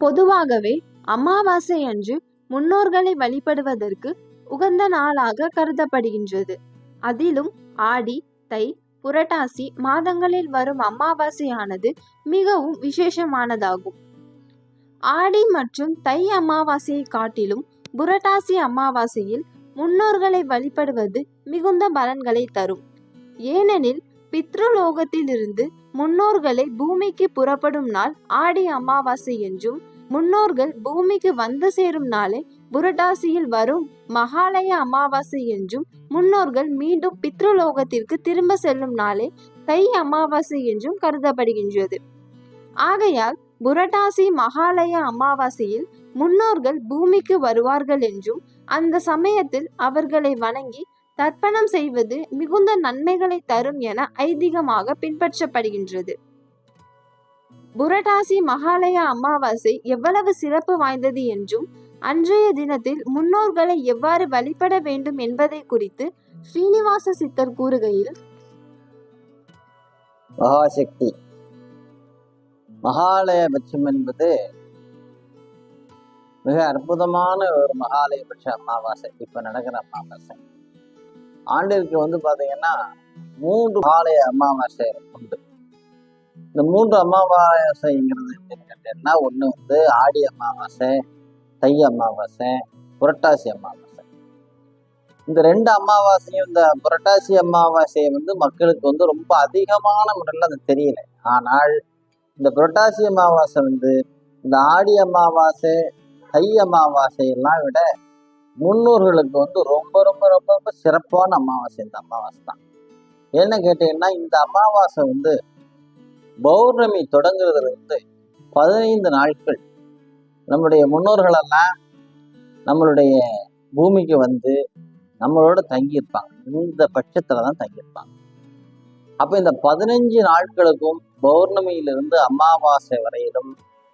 பொதுவாகவே அமாவாசை அன்று முன்னோர்களை வழிபடுவதற்கு உகந்த நாளாக கருதப்படுகின்றது. அதிலும் ஆடி தை புரட்டாசி மாதங்களில் வரும் அமாவாசையானது மிகவும் விசேஷமானதாகும். ஆடி மற்றும் தை அமாவாசையை காட்டிலும் புரட்டாசி அமாவாசையில் முன்னோர்களை வழிபடுவது மிகுந்த பலன்களை தரும். ஏனெனில் பித்ருலோகத்திலிருந்து முன்னோர்களை பூமிக்கு புறப்படும் நாள் ஆடி அமாவாசை என்றும் முன்னோர்கள் பூமிக்கு வந்து சேரும் நாளை புரட்டாசியில் வரும் மகாலய அமாவாசை என்றும் முன்னோர்கள் மீண்டும் பித்ருலோகத்திற்கு திரும்ப செல்லும் நாளே தை அமாவாசை என்றும் கருதப்படுகின்றது. ஆகையால் புரட்டாசி மகாலய அமாவாசையில் முன்னோர்கள் பூமிக்கு வருவார்கள் என்றும் அந்த சமயத்தில் அவர்களை வணங்கி தர்ப்பணம் செய்வது மிகுந்த நன்மைகளை தரும் என ஐதீகமாக பின்பற்றப்படுகின்றது. புரட்டாசி மகாலய அமாவாசை எவ்வளவு சிறப்பு வாய்ந்தது என்றும் அன்றைய தினத்தில் முன்னோர்களை எவ்வாறு வழிபட வேண்டும் என்பதை குறித்து ஸ்ரீனிவாச சித்தர் கூறுகையில் மகாசக்தி. மகாலயபட்சம் என்பது மிக அற்புதமான ஒரு மகாலயபட்ச அமாவாசை. இப்ப நடக்கிற அமாவாசை. ஆண்டிற்கு வந்து பாத்தீங்கன்னா மூன்று மகாலய அமாவாசை உண்டு. இந்த மூன்று அமாவாசைங்கிறது எப்படின்னு கேட்டீங்கன்னா ஒன்று வந்து ஆடி அமாவாசை தை அமாவாசை புரட்டாசி அமாவாசை. இந்த ரெண்டு அமாவாசையும் இந்த புரட்டாசி அமாவாசையை வந்து மக்களுக்கு வந்து ரொம்ப அதிகமான முறையில் அது தெரியல. ஆனால் இந்த புரட்டாசி அமாவாசை வந்து இந்த ஆடி அமாவாசை தை அமாவாசையெல்லாம் விட முன்னோர்களுக்கு வந்து ரொம்ப ரொம்ப ரொம்ப ரொம்ப சிறப்பான அமாவாசை. இந்த அமாவாசை தான். என்ன கேட்டீங்கன்னா இந்த அமாவாசை வந்து பௌர்ணமி தொடங்குறதுல இருந்து பதினைந்து நாட்கள் நம்முடைய முன்னோர்களெல்லாம் நம்மளுடைய பூமிக்கு வந்து நம்மளோட தங்கியிருப்பாங்க. இந்த பட்சத்தில் தான் தங்கியிருப்பாங்க. அப்ப இந்த பதினஞ்சு நாட்களுக்கும் பௌர்ணமியிலிருந்து அமாவாசை வரையிலும்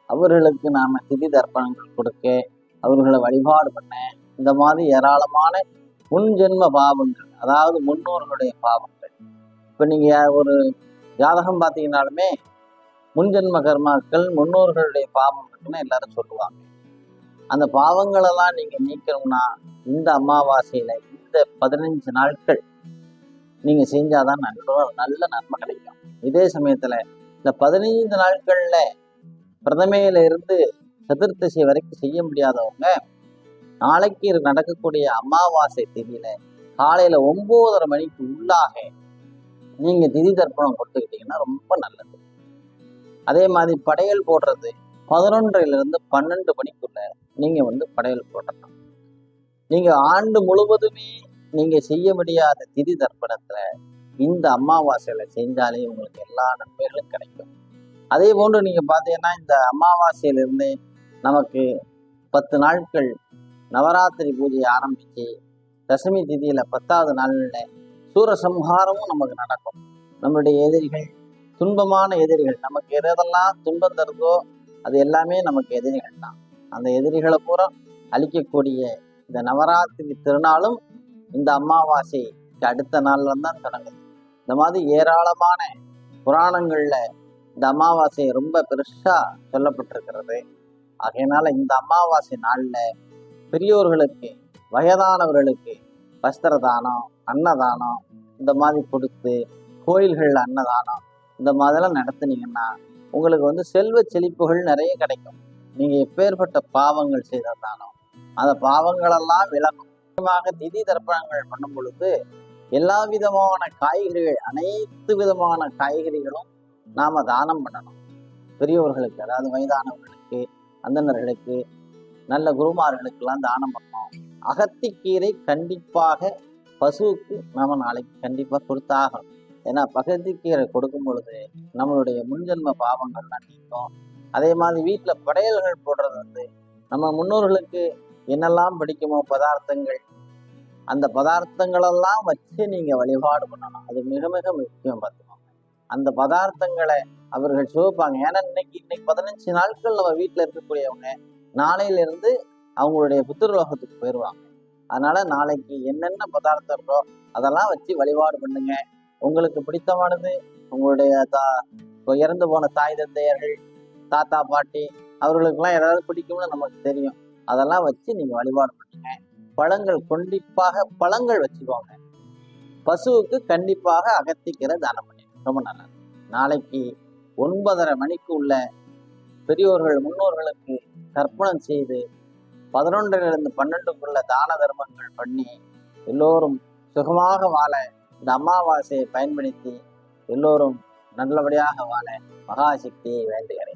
அவர்களுக்கு நாம திதி தர்ப்பணங்கள் கொடுக்க அவர்களை வழிபாடு பண்ண இந்த மாதிரி ஏராளமான முன்ஜென்ம பாவங்கள் அதாவது முன்னோர்களுடைய பாவங்கள். இப்ப நீங்க ஒரு ஜாதகம் பார்த்தீங்கன்னாலுமே முன்ஜென்ம கர்மாக்கள் முன்னோர்களுடைய பாவம் இருக்குன்னு எல்லாரும் சொல்லுவாங்க. அந்த பாவங்களெல்லாம் நீங்க நீக்கணும்னா இந்த அமாவாசையில இந்த பதினஞ்சு நாட்கள் நீங்க செஞ்சாதான் நல்ல நல்ல நன்மை கிடைக்கும். இதே சமயத்துல இந்த பதினைந்து நாட்கள்ல பிரதமையில இருந்து சதுர்த்தசி வரைக்கும் செய்ய முடியாதவங்க நாளைக்கு நடக்கக்கூடிய அமாவாசை திதியில காலையில ஒம்போதரை மணிக்கு உள்ளாக நீங்க திதி தர்ப்பணம் கொடுத்துக்கிட்டீங்கன்னா ரொம்ப நல்லது. அதே மாதிரி படையல் போடுறது பதினொன்றுல இருந்து பன்னெண்டு மணிக்குள்ள நீங்க வந்து படையல் போடலாம். நீங்க ஆண்டு முழுவதுமே நீங்க செய்ய முடியாத திதி தர்ப்பணத்துல இந்த அமாவாசையில செஞ்சாலே உங்களுக்கு எல்லா நன்மைகளும் கிடைக்கும். அதே போன்று நீங்க பாத்தீங்கன்னா இந்த அமாவாசையிலிருந்து நமக்கு பத்து நாட்கள் நவராத்திரி பூஜையை ஆரம்பிச்சு தசமி திதியில பத்தாவது நாள்ல சூரசம்ஹாரமும் நமக்கு நடக்கும். நம்மளுடைய எதிரிகள் துன்பமான எதிரிகள் நமக்கு எதெல்லாம் துன்பம் தருதோ அது எல்லாமே நமக்கு எதிரிகள் தான். அந்த எதிரிகளை பூரா அழிக்கக்கூடிய இந்த நவராத்திரி திருநாளும் இந்த அமாவாசைக்கு அடுத்த நாள்ல தான் தொடங்குது. இந்த மாதிரி ஏராளமான புராணங்கள்ல இந்த அமாவாசை ரொம்ப பெருசா சொல்லப்பட்டிருக்கிறது. ஆகையினால இந்த அமாவாசை நாள்ல பெரியோர்களுக்கு வயதானவர்களுக்கு வஸ்திர தானம் அன்னதானம் இந்த மாதிரி கொடுத்து கோயில்களில் அன்னதானம் இந்த மாதிரிலாம் நடத்துனீங்கன்னா உங்களுக்கு வந்து செல்வ செழிப்புகள் நிறைய கிடைக்கும். நீங்கள் எப்பேற்பட்ட பாவங்கள் செய்ததானோ அந்த பாவங்களெல்லாம் விலகும். முக்கியமாக திதி தர்ப்பணங்கள் பண்ணும் பொழுது எல்லா விதமான காய்கறிகள் அனைத்து விதமான காய்கறிகளும் நாம் தானம் பண்ணணும். பெரியவர்களுக்கு அதாவது வயதானவர்களுக்கு அந்தனர்களுக்கு நல்ல குருமார்களுக்கெல்லாம் தானம் பண்ணணும். அகத்திக்கீரை கண்டிப்பாக பசுவுக்கு நாம நாளைக்கு கண்டிப்பாக கொடுத்தாகணும். ஏன்னா பகத்திக்கீரை கொடுக்கும் பொழுது நம்மளுடைய முன்ஜென்ம பாவங்கள்லாம் நீக்கும் அதே மாதிரி வீட்டில் படையல்கள் போடுறது வந்து நம்ம முன்னோர்களுக்கு என்னெல்லாம் பிடிக்குமோ பதார்த்தங்கள் அந்த பதார்த்தங்களெல்லாம் வச்சு நீங்கள் வழிபாடு பண்ணணும். அது மிக மிக முக்கியம் பார்த்துக்கோங்க அந்த பதார்த்தங்களை அவர்கள் சுவைப்பாங்க. ஏன்னா இன்னைக்கு இன்னைக்கு பதினஞ்சு நாட்கள் நம்ம வீட்டில் இருக்கக்கூடியவங்க நாளையிலிருந்து அவங்களுடைய புத்திரலோகத்துக்கு போயிடுவாங்க அதனால நாளைக்கு என்னென்ன பதார்த்தம் இருக்கோ அதெல்லாம் வச்சு வழிபாடு பண்ணுங்க. உங்களுக்கு பிடித்தமானது உங்களுடைய தா இறந்து போன தாய் தந்தையர்கள் தாத்தா பாட்டி அவர்களுக்கெல்லாம் ஏதாவது பிடிக்கும்னு நமக்கு தெரியும். அதெல்லாம் வச்சு நீங்க வழிபாடு பண்ணுங்க. பழங்கள் கண்டிப்பாக பழங்கள் வச்சுக்கோங்க. பசுவுக்கு கண்டிப்பாக அகத்திக்கிற தானம் பண்ணி ரொம்ப நல்லது. நாளைக்கு ஒன்பதரை மணிக்கு உள்ள பெரியோர்கள் முன்னோர்களுக்கு தர்ப்பணம் செய்து பதினொன்றிலிருந்து பன்னெண்டுக்குள்ள தான தர்மங்கள் பண்ணி எல்லோரும் சுகமாக வாழ இந்த அமாவாசையை பயன்படுத்தி எல்லோரும் நல்லபடியாக வாழ மகாசக்தியை வேண்டுகிறேன்.